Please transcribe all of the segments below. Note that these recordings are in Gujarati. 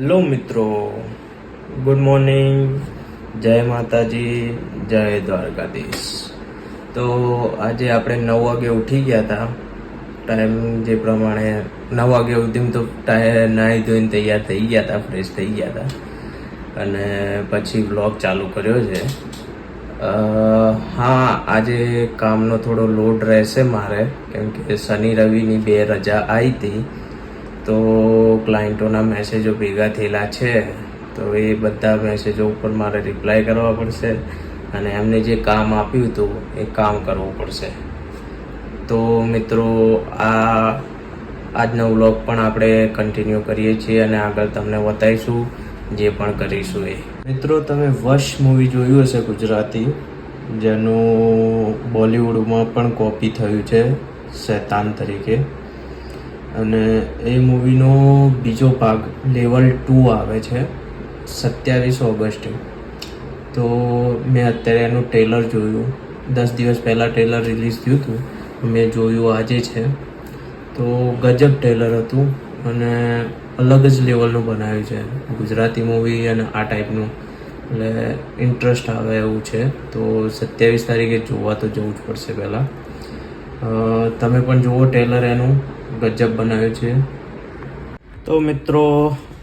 હેલો મિત્રો, ગુડ મોર્નિંગ. જય માતાજી, જય દ્વારકાધીશ. તો આજે આપણે નવ વાગે ઉઠી ગયા હતા. ટાઈમ જે પ્રમાણે નવ વાગે ઉઠીને તો નાહી ધોઈને તૈયાર થઈ ગયા હતા ફ્રેશ થઈ ગયા હતા. અને પછી બ્લોગ ચાલુ કર્યો છે. હા, આજે કામનો થોડો લોડ રહેશે મારે, કેમ કે શનિ રવિની બે રજા આવી હતી. તો ક્લાયન્ટોના મેસેજો ભેગા થયેલા છે, તો એ બધા મેસેજો ઉપર મારે રિપ્લાય કરવા પડશે અને એમને જે કામ આપ્યું હતું, એ કામ કરવું પડશે. તો મિત્રો, આ આજનો વ્લોગ પણ આપણે કન્ટિન્યુ કરીએ છીએ અને આગળ તમને બતાવીશું જે પણ કરીશું એ. મિત્રો, તમે વશ મૂવી જોયું હશે ગુજરાતી, જેનું બોલિવૂડમાં પણ કોપી થયું છે, શૈતાન તરીકે. અને એ મૂવીનો બીજો ભાગ લેવલ ટુ આવે છે, સત્યાવીસ ઓગસ્ટે. તો મેં અત્યારે એનું ટ્રેલર જોયું. દસ દિવસ પહેલાં ટ્રેલર રિલીઝ થયું હતું. મેં જોયું આજે છે. તો ગજબ ટ્રેલર હતું અને અલગ જ લેવલનું બનાવ્યું છે. ગુજરાતી મૂવી અને આ ટાઈપનું. એટલે ઇન્ટરેસ્ટ આવે એવું છે. તો સત્યાવીસ તારીખે જોવા તો જવું જ પડશે પહેલાં. તમે પણ જુઓ ટ્રેલર એનું. ગજબ બનાવ્યો છે. તો મિત્રો,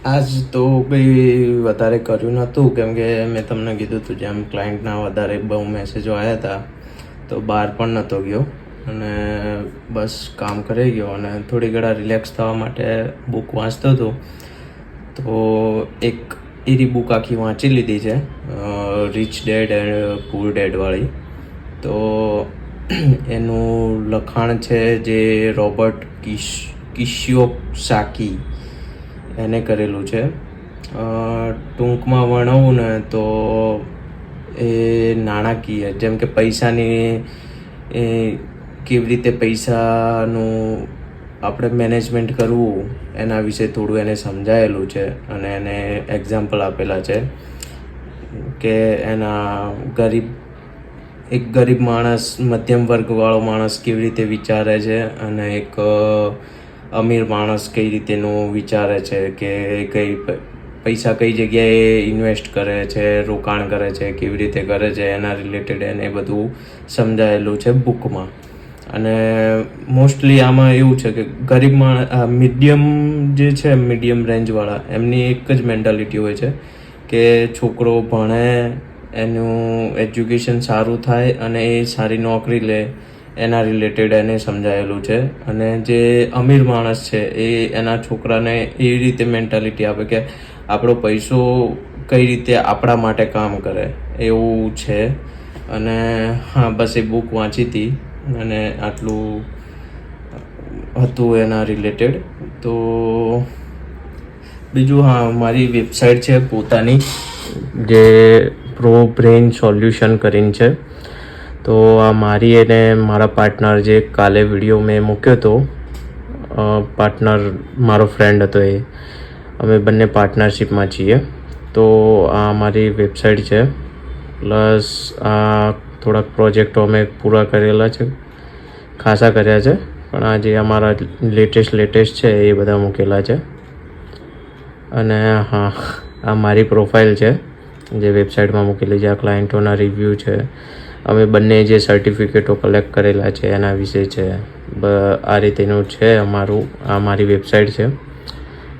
આજ તો કંઈ વધારે કર્યું નહોતું, કેમ કે મેં તમને કીધું હતું જેમ ક્લાયન્ટના વધારે બહુ મેસેજો આવ્યા હતા, તો બહાર પણ નહોતો ગયો. અને બસ કામ કરી ગયો અને થોડી ઘણા રિલેક્સ થવા માટે બુક વાંચતો હતો. તો એક એરી બુક આખી વાંચી લીધી છે રિચ ડેડ એન્ડ પૂર ડેડવાળી તો એનું લખાણ છે જે રોબર્ટ કિશ કિશિયો સાકી એને કરેલું છે. ટૂંકમાં વર્ણવું ને તો એ નાણાકીય જેમ કે પૈસાની એ કેવી રીતે પૈસાનું આપણે મેનેજમેન્ટ કરવું, એના વિશે થોડું એને સમજાયેલું છે અને એને એક્ઝામ્પલ આપેલા છે કે એના ગરીબ એક ગરીબ માણસ, મધ્યમ વર્ગવાળો માણસ કેવી રીતે વિચારે છે અને એક અમીર માણસ કઈ રીતેનું વિચારે છે કે કઈ પૈસા કઈ જગ્યાએ ઇન્વેસ્ટ કરે છે, રોકાણ કરે છે, કેવી રીતે કરે છે, એના રિલેટેડ એને બધું સમજાયેલું છે બુકમાં. અને મોસ્ટલી આમાં એવું છે કે ગરીબ માણસ મીડિયમ જે છે મીડિયમ રેન્જવાળા એમની એક જ મેન્ટાલિટી હોય છે કે છોકરો ભણે એનું એજ્યુકેશન સારું થાય અને એ સારી નોકરી લે, એના રિલેટેડ એને સમજાયેલું છે. અને જે અમીર માણસ છે, એ એના છોકરાને એવી રીતે મેન્ટાલિટી આપે કે આપણો પૈસો કઈ રીતે આપણા માટે કામ કરે, એવું છે. અને હા, બસ એ બુક વાંચી હતી અને આટલું હતું એના રિલેટેડ તો બીજું હા, મારી વેબસાઇટ છે પોતાની, જે પ્રો બ્રેન સોલ્યુશન કરીને છે. તો આ મારી અને મારા પાર્ટનર જે કાલે વીડિયો મેં મૂક્યો હતો પાર્ટનર મારો ફ્રેન્ડ હતો એ. અમે બંને પાર્ટનરશિપમાં છીએ. તો આ મારી વેબસાઇટ છે. પ્લસ આ થોડાક પ્રોજેક્ટો અમે પૂરા કરેલા છે. ખાસા કર્યા છે. પણ આ જે અમારા લેટેસ્ટ લેટેસ્ટ છે એ બધા મૂકેલા છે. અને હા, આ મારી પ્રોફાઇલ છે. જે વેબસાઇટમાં મૂકેલી છે, આ ક્લાયન્ટોના રિવ્યૂ છે. અમે બંને જે સર્ટિફિકેટો કલેક્ટ કરેલા છે, એના વિશે છે. આ રીતેનું છે અમારું, આ મારી વેબસાઇટ છે.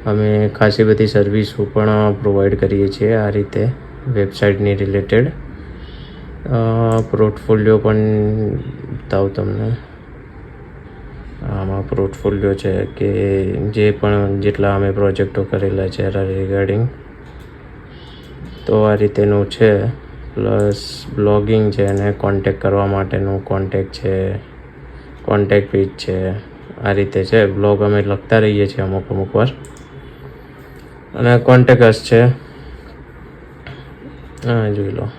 અમે ખાસી બધી સર્વિસો પણ પ્રોવાઈડ કરીએ છીએ આ રીતે વેબસાઇટની રિલેટેડ પોર્ટફોલિયો પણ બતાવું તમને. આમાં પોર્ટફોલિયો છે કે જે પણ જેટલા અમે પ્રોજેક્ટો કરેલા છે રિગાર્ડિંગ તો આ રીતેનું છે. પ્લસ બ્લોગિંગ છે અને કોન્ટેક કરવા માટેનું કોન્ટેક છે. કોન્ટેક પેજ છે. આ રીતે છે. બ્લોગ અમે લખતા રહીએ છીએ અમુક અમુક વાર. અને કોન્ટેકસ છે. હા, જોઈ લો.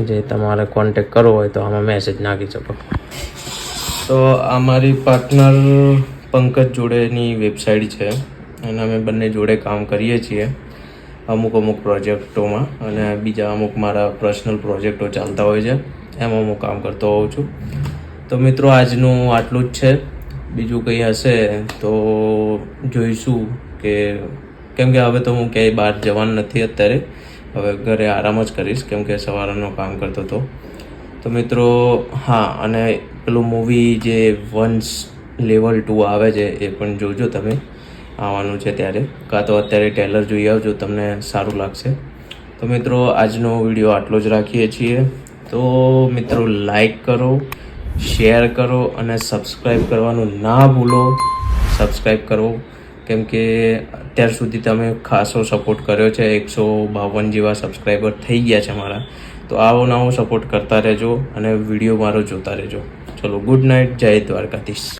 જે તમારે કોન્ટેક કરવો હોય તો આમાં મેસેજ નાખી શકો. તો આ મારી પાર્ટનર પંકજ જોડેની વેબસાઇટ છે. અને અમે બંને જોડે કામ કરીએ છીએ. અમુક અમુક પ્રોજેક્ટોમાં અને બીજા અમુક મારા પર્સનલ પ્રોજેક્ટો ચાલતા હોય છે, એમાં હું કામ કરતો હોઉં છું. તો મિત્રો, આજનું આટલું જ છે. બીજું કંઈ હશે તો જોઈશું કે, કેમ કે હવે તો હું ક્યાંય બહાર જવાનું નથી અત્યારે. હવે ઘરે આરામ જ કરીશ, કેમ કે સવારનો કામ કરતો હતો. તો મિત્રો, હા, અને પેલું મૂવી જે વન્સ લેવલ ટુ આવે છે, એ પણ જોજો તમે. આવવાનું છે ત્યારે. કાં તો અત્યારે ટેલર જોઈ આવજો, તમને સારું લાગશે. તો મિત્રો, આજનો વીડિયો આટલો જ રાખીએ છીએ. તો મિત્રો લાઈક કરો શેર કરો અને સબસ્ક્રાઈબ કરવાનું ના ભૂલો. સબસ્ક્રાઈબ કરો. કેમ કે અત્યાર સુધી તમે ખાસો સપોર્ટ કર્યો છે. એકસો બાવન જેવા સબસ્ક્રાઈબર થઈ ગયા છે મારા. તો આવો નવો સપોર્ટ કરતા રહેજો અને વીડિયો મારો જોતા રહેજો. ચલો ગુડ નાઇટ જય દ્વારકાધીશ.